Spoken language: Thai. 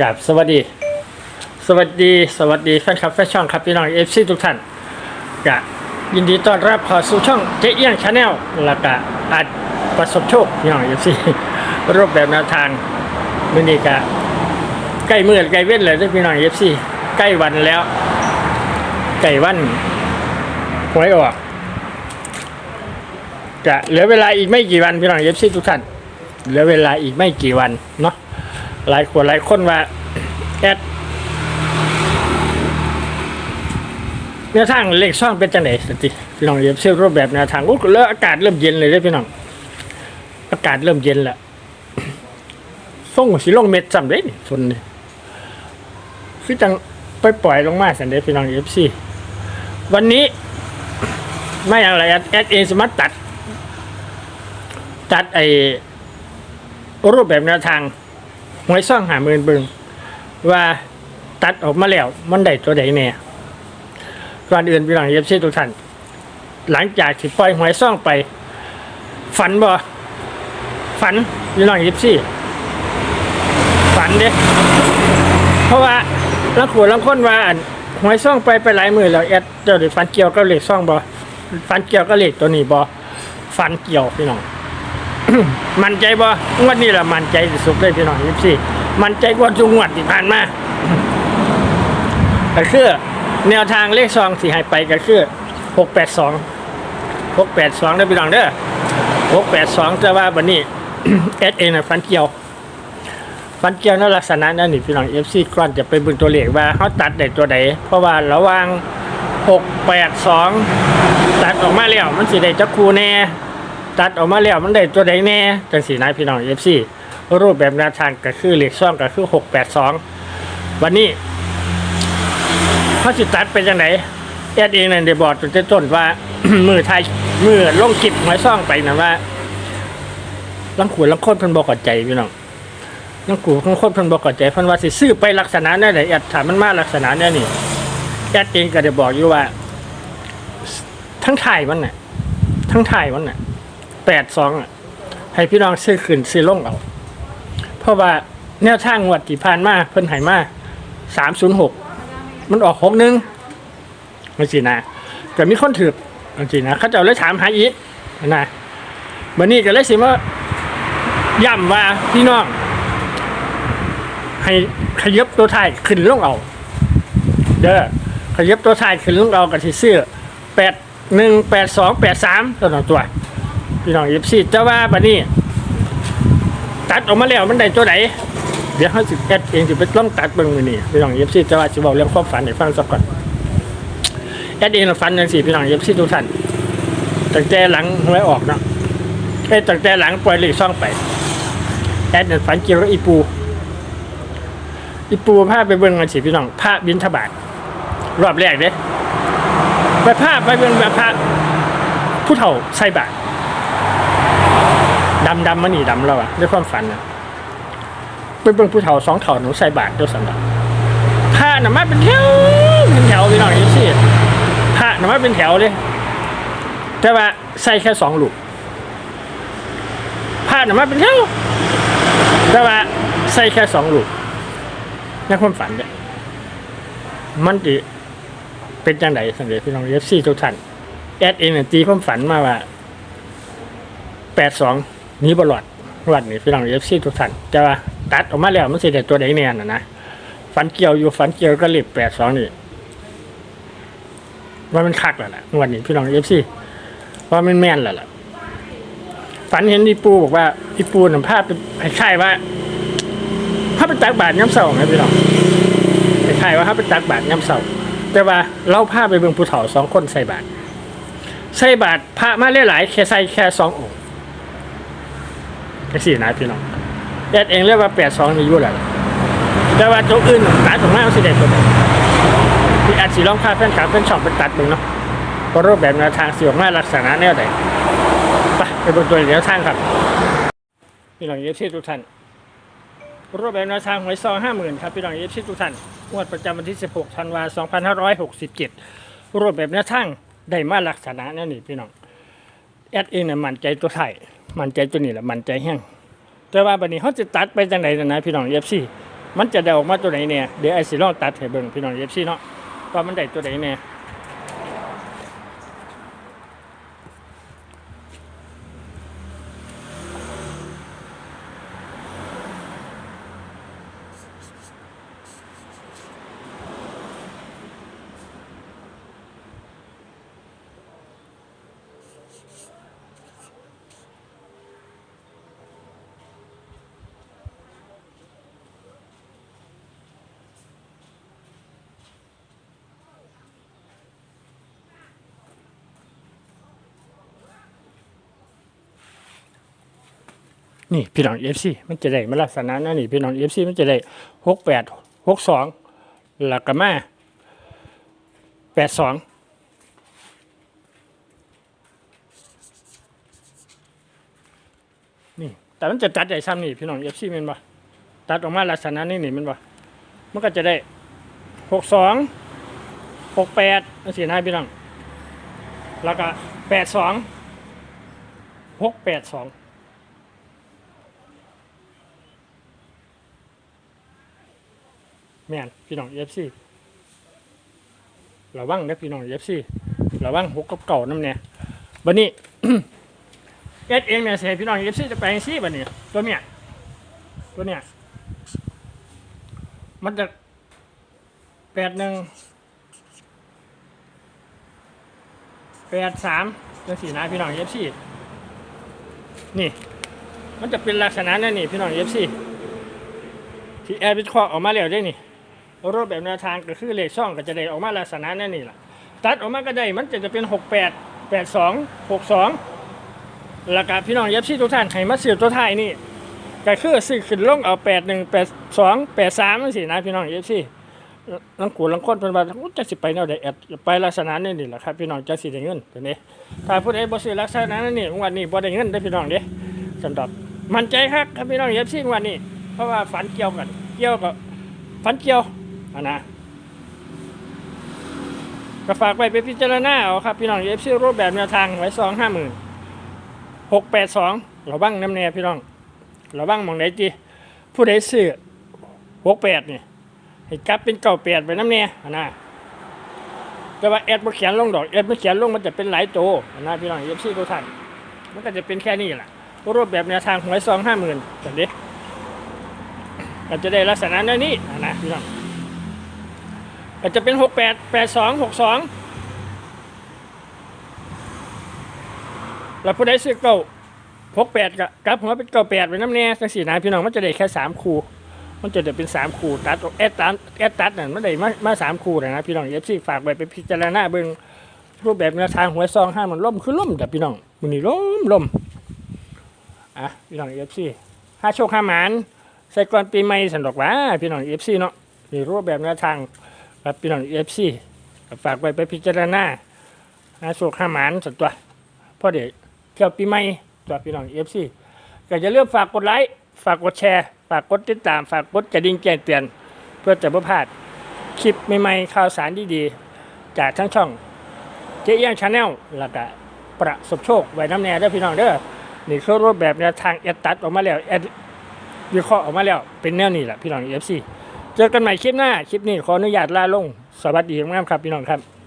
กับสวัสดี สวัสดี สวัสดีแฟนคลับแฟนช่องครับพี่น้องเอฟซีทุกท่านกะยินดีต้อนรับเข้าสู่ช่องเจ๊เอี้ยงชาแนลแล้วก็อาจประสบโชคพี่น้องเอฟซีรูปแบบแนวทางมินี่กะใกล้มือใกล้เว้นเลยด้อพี่น้องเอฟซีใกล้วันแล้วใกล้วันหวยออกกะเหลือเวลาอีกไม่กี่วันพี่น้องเอฟซีทุกท่านเหลือเวลาอีกไม่กี่วันเนาะ หลายคนหลายคนว่าแอดแนวทางเลขช่องเป็นจังไหนสติพี่น้องเรียบเชื่อรูปแบบแนวทางโอ้แล้วอากาศเริ่มเย็นเลยเด้อพี่น้องอากาศเริ่มเย็นแล้วส่งสิลงเม็ดจำได้นี่ฝนนี่คือจังไปปล่อยลงมาสันเดพี่น้องเอฟซีวันนี้ ไม่อย่างไรแอดแอดเองสมารตัด ตัดไอรูปแบบแนวทาง หวยซ่องหาหมื่นเบิงว่าตัดออกมาแล้วมันได้ตัวใดแน่ก่อนอื่นพี่น้องเย็บเช่ทุกท่านหลังจากที่ปล่อยหวยซ่องไป ฝันบ่ฝันพี่น้องเย็บซี่ฝันเด้เพราะว่าลังขวดลังค้นว่าอันหวยซ่องไปไปหลายมือแล้วแอดเจ้าได้ฝันเกี่ยวกับเลขซ่องบ่ฝันเกี่ยวกับเลขตัวนี้บ่ฝันเกี่ยวพี่น้อง มันใจบ่งวดนี้แหละมันใจสุดเลยพี่น้องยิบสี่มันใจกว่าทุงวดที่ผ่านมาก็คือแนวทางเลขซองที่ให้ไปก็คือหกแปดสองหกแปดสองได้พี่น้องเด้อหกแปดสองจะว่าบันนี้เอสเองนฟันเกียวฟันเกียวในลักษณะนั้นนี่พี่น้องเอฟซีก่อนจะไปเบึงตัวเลขว่าเขาตัดได้ตัวใดเพราะว่าระว่างหกแปดสองตัดออกมาแล้วมันสิได้จักคูแน่ ตัดออกมาแล้วมันได้ตัวใดแน่จังสีนายพี่น้องเอฟซีรูปแบบแนวทางก็คือเหล็กซ่องก็คือหกแปดสองวันนี้เขาสิตัดเป็นจังไหนแอดเองนั่นได้บอกจนจะต้นว่า มือไทยมือลงคลิปหวยซ่องไปนะว่าลังขูดลังโคตรเพิ่นบอกกอดใจพี่น้องลังขูดลังโคตรเพิ่นบอกกอดใจเพิ่นว่าสิซื้อไปลักษณะนั่นแหละแอดถามมันมาลักษณะนั่นนี่แอดเองก็ได้บอกอยู่ว่า ทั้งถ่ายมันน่ะ ทั้งถ่ายมันน่ะ แปดสองอะให้พี่น้องซื้อขึ้นซื้อลงเอา เพราะว่าแนวทางงวดที่ผ่านมาเพิ่นใหายมาสามศูนย์หกมันออกหกหนึ่งมันสินะก็มีคนถือมันสินะเขาเจะเลยถามหาอีกนะวันนี้ก็เลยสิว่าย้ำว่าพี่น้อง ให้ขยับตัวท้ายขึ้นลงเอา เด้อขยับตัวท้ายขึ้นลงเอากับที่เสื้อแปดหนึ่งแปดสองแปดสามตัวต่อตัว พี่น้องเอฟซีจะว่าบัดนี้ ตัดออกมาแล้วมันได้ตัวไหนเดี๋ยวเขาสิแอดเองสิไปลองตัดเบิ่งมือนี่พี่น้องเอฟซีจะว่าสิบอกเรื่องความฝันให้ฟังสักก่อนแอดเองฝันจังสี่พี่น้องเอฟซีทุกท่านตั้งแต่หลังหวยออกเนาะเอ้ตั้งแต่หลังปล่อยเลขซ่องไปแอดเนี่ยฝันเกี่ยวกับอีปู อีปูพาไปเบิ่งกันสิพี่น้องพระบินทบาทรอบแรกเด้ไปพาไปเบิ่งแบบพระผู้เฒ่าใส่บาตร ดำดำมันนี่ดำแล้วอะด้วยความฝันอะไปเบิ่งผู้เฒ่าสองเฒ่าหนูใส่บาตรด้วยสันดาผ้าหนามาเป็นแถวเป็นแถวพี่น้องยี่สิผ้าหนามาเป็นแถวเลยแต่ว่าใส่แค่สองลูกผ้าหนามาเป็นแถวแต่ว่าใส่แค่สองลูกในความฝันเนี่ยมันจะเป็นจังไดสังเกตพี่น้องยี่สิทุกท่านแอดเองเนี่ยตีความฝันมาว่าแปดสอง นี้บลอดวันนี้พี่น้องเอฟซีทุกท่านจะว่าตัดออกมาแล้วมันสิเด็ดตัวใดแน่น่ะนะฟันเกี่ยวอยู่ฟันเกี่ยวก็เล็บแปดสองนี่ว่ามันคักแล้วล่ะวันนี้พี่น้องเอฟซีว่ามันแม่นแล้วล่ะฝันเห็นอีปูบอกว่าอีปูน่ะภาพเป็นคล้ายว่าภาพเป็นตักบาทย้ำเสาไงพี่น้องคล้ายว่าภาพเป็นตักบาทย้ำเสาแต่ว่าเราพาไปเบิ่งผู้เฒ่าสองคนใส่บาทใส่บาทพระมาหลายๆแค่ใส่แค่สององค์ แค่สี่นะพี่น้องแอดเองเรียกว่าแปดสองมีอยู่แล้วล่ะแต่ว่าตัวอื่นหลายตรงมากสิเด็ดตัวพี่อาจสีร้องค่าเพื่อนขาเพื่อนช่องเป็นตัดมึงเนาะเพราะรูปแบบแนวทางสีออกมาลักษณะแนวไหนไปไปดูตัวแนวทางครับพี่น้องเอฟซีทุกท่านรูปแบบแนวทางหวยซองห้าหมื่นครับพี่น้องเอฟซีทุกท่านงวดประจำวันที่สิบหกธันวาสองพันห้าร้อยหกสิบเจ็ดรูปแบบแนวทางได้มาลักษณะนั่นนี่พี่น้องแอดเองเนี่ยมั่นใจตัวไทย มันใจตัวนี้แหละมันใจแห้งแต่ว่าบัดนี้เขาจะตัดไปจังไหนนะพี่น้องเอฟซีมันจะได้ออกมาตัวไหนเนี่ยเดี๋ยวไอ้สิลองตัดให้เบิ่งพี่น้องเอฟซีเนาะว่ามันได้ตัวไหนเนี่ย นี่พี่น้องเอฟซีมันจะได้มาลักษณะนั่นนี่พี่น้องเอฟซีมันจะได้หกแปดหกสองหลักกะมาแปดสองนี่ แต่มันจะตัดใหญ่ซ้ำนี่พี่น้องเอฟซีมันบ่ตัดออกมาลักษณะนี่นี่มันบ่มันก็จะได้หกสองหกแปดนั่นสินะพี่น้อง แล้วก็แปดสองหกแปดสอง แม่นพี่น้องเอฟซีระวังนะพี่น้องเอฟซีระวังหกกับเก่าน้ำเนี่ยบันนี้ เอสเองเนี่ยเสียพี่น้องเอฟซีจะไปซีบันนี้ตัวเนี้ยตัวเนี้ยมันจะแปดหนึ่งแปดสามจังสี่นะพี่น้องเอฟซีนี่มันจะเป็นลักษณะนั่นนี่พี่น้องเอฟซีที่แอร์วิเคราะห์ออกมาแล้วได้นี่ รูปแบบแนวทางก็คือเลขช่องก็จะได้ออกมาลักษณะนั่นนี่แหละตัดออกมาก็ได้มันจะจะเป็น 6 8 8 2 6 2แล้วก็พี่น้องเย็บซี่ทุกท่านให้มาสืบตัวท้ายนี่ก็คือซื้อขึ้นลงเอา 8 1 8 2 8 3นั่นสินะพี่น้องเย็บซี่ลังกูลังคนเป็นว่าจะสิไปแนวใดแอดไปลักษณะนี่นี่แหละครับพี่น้องจะสิได้เงินตัวนี้ถ้าผู้ใดบ่ซื้อลักษณะนั้นนี่วันนี้บ่ได้เงินได้พี่น้องเด้สำหรับมั่นใจครับครับพี่น้องเย็บซี่วันนี้เพราะว่าฝันเกี่ยวกันเกี่ยวกับฝันเกี่ยว อันนะก็ฝากไปไปพิจารณาเอาครับ พี่น้องเอฟซีรูปแบบแนวทางไว้สองห้าหมื่นหกแปดสองเราบ้างน้ำแน่พี่น้องเราบ้างมองไหนจีผู้ใดซื้อหกแปดเนี่ยให้กลับเป็นเก่าแปดไปน้ำแน่อันนะแต่ว่าแอดมาเขียนลงดอกแอดมาเขียนลงมันจะเป็นหลายโตวอันนะพี่น้องเอฟซีทุกท่านมันก็จะเป็นแค่นี้แหละรูปแบบแนวทางหวยสองห้าหมื่นแบบนี้ก็จะได้ลักษณะนี้อันนะพี่น้อง ก็จะเป็นหกแปดแปดสองหกสองแล้วผู้ใดซื้อเก้าหกแปดกับกับหัวเป็นเก้าแปดเป็นน้ำเนียจังสี่นายพี่น้องมันจะได้แค่สามคู่มันจะได้เป็นสามคู่ตัดออกแอดตัดแอดตัดนั่นมันได้มามาสามคู่เลยนะพี่น้องเอฟซีฝากไว้ไปพิจารณาเบิ่งรูปแบบแนวทางหวยซองห้ามันล่มคือล่มแต่พี่น้องมันนี่ล่มล่มอะพี่น้องเอฟซีห้าโชคห้าหมานใส่ก่อนปีใหม่สันดอกว่าพี่น้องเอฟซีเนาะนี่รูปแบบแนวทาง ครับพี่น้องเอฟซีฝากไว้ไปพิจารณาหาโชคห้าหมานสักตัวพราะเดี๋ยวเที่ยวปีใหม่ตัวพี่น้องเอฟซีก็จะเลือกฝากกดไลค์ฝากกดแชร์ ฝากกดติดตาม ฝากกดกระดิ่งแจ้งเตือน เพื่อจะไม่พลาดคลิปใหม่ๆข่าวสารดีๆ จากทั้งช่องเจ๊ย่างชาแนลแล้วก็ประสบโชคไว้น้ำแน่เด้อพี่น้องเด้อนี่คือรูปแบบแนวทางแอดตัดออกมาแล้วแอดวิเคราะห์ออกมาแล้วเป็นแนวนี้แหละพี่น้องเอฟซี เจอกันใหม่คลิปหน้า คลิปนี้ขออนุญาตลาลง สวัสดีครับพี่น้องครับ